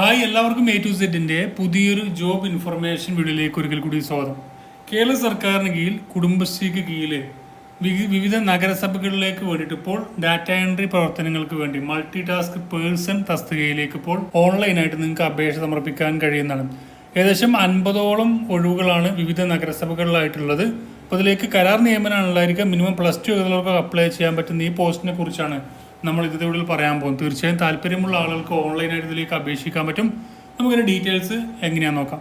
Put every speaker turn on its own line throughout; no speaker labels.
Hi എല്ലാവർക്കും A to സെറ്റിന്റെ പുതിയൊരു ജോബ് ഇൻഫർമേഷൻ വീഡിയോയിലേക്ക് ഒരിക്കൽ കൂടി സ്വാഗതം. കേരള സർക്കാരിന് കീഴിൽ കുടുംബശ്രീക്ക് കീഴിൽ വിവിധ നഗരസഭകളിലേക്ക് വേണ്ടിയിട്ട് ഇപ്പോൾ ഡാറ്റ എൻട്രി പ്രവർത്തനങ്ങൾക്ക് വേണ്ടി മൾട്ടി ടാസ്ക് പേഴ്സൺ തസ്തികയിലേക്ക് ഇപ്പോൾ ഓൺലൈനായിട്ട് നിങ്ങൾക്ക് അപേക്ഷ സമർപ്പിക്കാൻ കഴിയുന്നതാണ്. ഏകദേശം അൻപതോളം ഒഴിവുകളാണ് വിവിധ നഗരസഭകളിലായിട്ടുള്ളത്. അപ്പോൾ അതിലേക്ക് കരാർ നിയമനമാണുള്ളതായിരിക്കും. മിനിമം പ്ലസ് ടു ഉള്ളവർക്ക് അപ്ലൈ ചെയ്യാൻ പറ്റുന്ന ഈ പോസ്റ്റിനെ കുറിച്ചാണ് നമ്മൾ ഇതിന്റെ ഉള്ളിൽ പറയാൻ പോകും തീർച്ചയായും താല്പര്യമുള്ള ആളുകൾക്ക് ഓൺലൈനായിട്ട് ഇതിലേക്ക് അപേക്ഷിക്കാൻ പറ്റും. നമുക്കിതിന്റെ ഡീറ്റെയിൽസ് എങ്ങനെയാണെന്ന് നോക്കാം.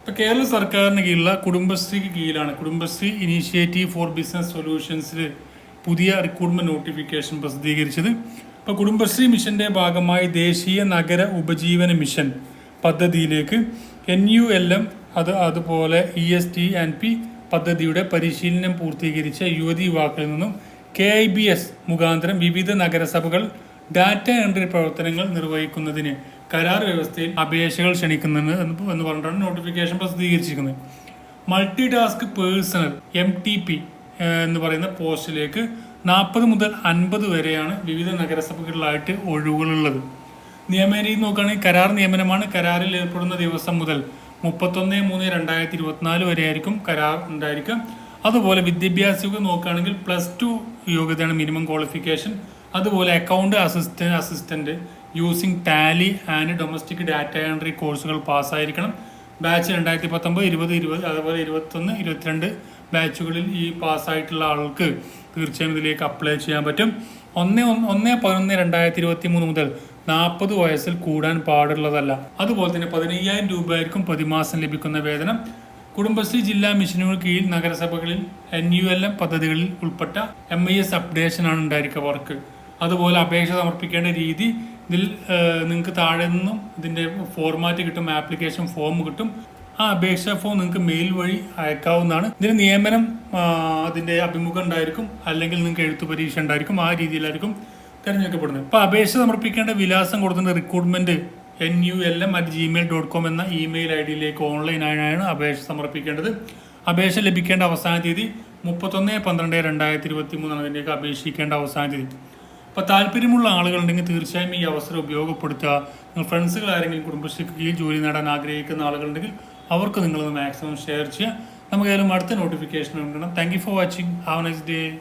ഇപ്പോൾ കേരള സർക്കാരിന് കീഴിലുള്ള കുടുംബശ്രീക്ക് കീഴിലാണ്. കുടുംബശ്രീ ഇനീഷ്യേറ്റീവ് ഫോർ ബിസിനസ് സൊല്യൂഷൻസിൽ പുതിയ റിക്രൂട്ട്മെന്റ് നോട്ടിഫിക്കേഷൻ പ്രസിദ്ധീകരിച്ചത്. ഇപ്പോൾ കുടുംബശ്രീ മിഷന്റെ ഭാഗമായി ദേശീയ നഗര ഉപജീവന മിഷൻ പദ്ധതിയിലേക്ക് എൻ യു എൽ എം അത് അതുപോലെ E S T and P പദ്ധതിയുടെ പരിശീലനം പൂർത്തീകരിച്ച യുവതി യുവാക്കളിൽ നിന്നും കെ ഐ ബി എസ് മുഖാന്തരം വിവിധ നഗരസഭകൾ ഡാറ്റ എൻട്രി പ്രവർത്തനങ്ങൾ നിർവഹിക്കുന്നതിന് കരാർ വ്യവസ്ഥയിൽ അപേക്ഷകൾ ക്ഷണിക്കുന്നുണ്ട് എന്ന് എന്ന് പറഞ്ഞിട്ടാണ് notification പ്രസിദ്ധീകരിച്ചിരിക്കുന്നത്. Multi task personnel M T P എന്ന് പറയുന്ന പോസ്റ്റിലേക്ക് നാൽപ്പത് മുതൽ അൻപത് വരെയാണ് വിവിധ നഗരസഭകളിലായിട്ട് ഒഴിവുകളുള്ളത്. നിയമരീതി നോക്കുകയാണെങ്കിൽ കരാർ നിയമനമാണ്. കരാറിൽ ഏർപ്പെടുന്ന ദിവസം മുതൽ മുപ്പത്തൊന്ന് മൂന്ന് രണ്ടായിരത്തി ഇരുപത്തിനാല് വരെ ആയിരിക്കും കരാർ ഉണ്ടായിരിക്കുക. അതുപോലെ വിദ്യാഭ്യാസ യോഗ്യത നോക്കുകയാണെങ്കിൽ പ്ലസ് ടു യോഗ്യതയാണ് മിനിമം ക്വാളിഫിക്കേഷൻ അതുപോലെ account assistant assistant using tally and domestic data entry കോഴ്സുകൾ പാസ്സായിരിക്കണം. ബാച്ച് രണ്ടായിരത്തി പത്തൊമ്പത് ഇരുപത് ഇരുപത് അതുപോലെ ഇരുപത്തൊന്ന് ഇരുപത്തിരണ്ട് ബാച്ചുകളിൽ ഈ പാസ്സായിട്ടുള്ള ആൾക്ക് തീർച്ചയായും ഇതിലേക്ക് അപ്ലൈ ചെയ്യാൻ പറ്റും. ഒന്ന് ഒന്ന് പതിനൊന്ന് രണ്ടായിരത്തി ഇരുപത്തി മൂന്ന് മുതൽ നാൽപ്പത് വയസ്സിൽ കൂടാൻ പാടുള്ളതല്ല. അതുപോലെ തന്നെ പതിനയ്യായിരം രൂപയായിരിക്കും പ്രതിമാസം ലഭിക്കുന്ന വേതനം. കുടുംബശ്രീ ജില്ലാ മിഷനുകൾ കീഴിൽ നഗരസഭകളിൽ എൻ യു എൽ എം പദ്ധതികളിൽ ഉൾപ്പെട്ട എം ഐ എസ് അപ്ഡേഷൻ ആണ് ഉണ്ടായിരിക്കുക വർക്ക്. അതുപോലെ അപേക്ഷ സമർപ്പിക്കേണ്ട രീതി ഇതിൽ നിങ്ങൾക്ക് താഴെ നിന്നും ഇതിന്റെ ഫോർമാറ്റ് കിട്ടും ആപ്ലിക്കേഷൻ ഫോം കിട്ടും. ആ അപേക്ഷാ ഫോം നിങ്ങൾക്ക് മെയിൽ വഴി അയക്കാവുന്നതാണ്. ഇതിന് നിയമനം അതിന്റെ അഭിമുഖം ഉണ്ടായിരിക്കും അല്ലെങ്കിൽ നിങ്ങൾക്ക് എഴുത്തു പരീക്ഷ ഉണ്ടായിരിക്കും ആ രീതിയിലായിരിക്കും തിരഞ്ഞെടുക്കപ്പെടുന്നത്. അപ്പോൾ അപേക്ഷ സമർപ്പിക്കേണ്ട വിലാസം കൊടുത്തിട്ടുണ്ട് recruitment N U L M at Gmail dot com എന്ന ഇമെയിൽ ഐ ഡിയിലേക്ക് ഓൺലൈനായാണ് അപേക്ഷ സമർപ്പിക്കേണ്ടത്. അപേക്ഷ ലഭിക്കേണ്ട അവസാന തീയതി മുപ്പത്തൊന്ന് പന്ത്രണ്ട് രണ്ടായിരത്തി ഇരുപത്തി മൂന്നാണ് അതിലേക്ക് അപേക്ഷിക്കേണ്ട അവസാന തീയതി. അപ്പോൾ താല്പര്യമുള്ള ആളുകളുണ്ടെങ്കിൽ തീർച്ചയായും ഈ അവസരം ഉപയോഗപ്പെടുത്തുക. നിങ്ങൾ ഫ്രണ്ട്സുകൾ ആരെങ്കിലും കുടുംബശ്രീക്ക് കീഴിൽ ജോലി നേടാൻ ആഗ്രഹിക്കുന്ന ആളുകളുണ്ടെങ്കിൽ അവർക്ക് നിങ്ങളത് മാക്സിമം ഷെയർ ചെയ്യുക. നമുക്ക് ഏതായാലും അടുത്ത നോട്ടിഫിക്കേഷൻ ഉണ്ടാകണം thank you for watching have next day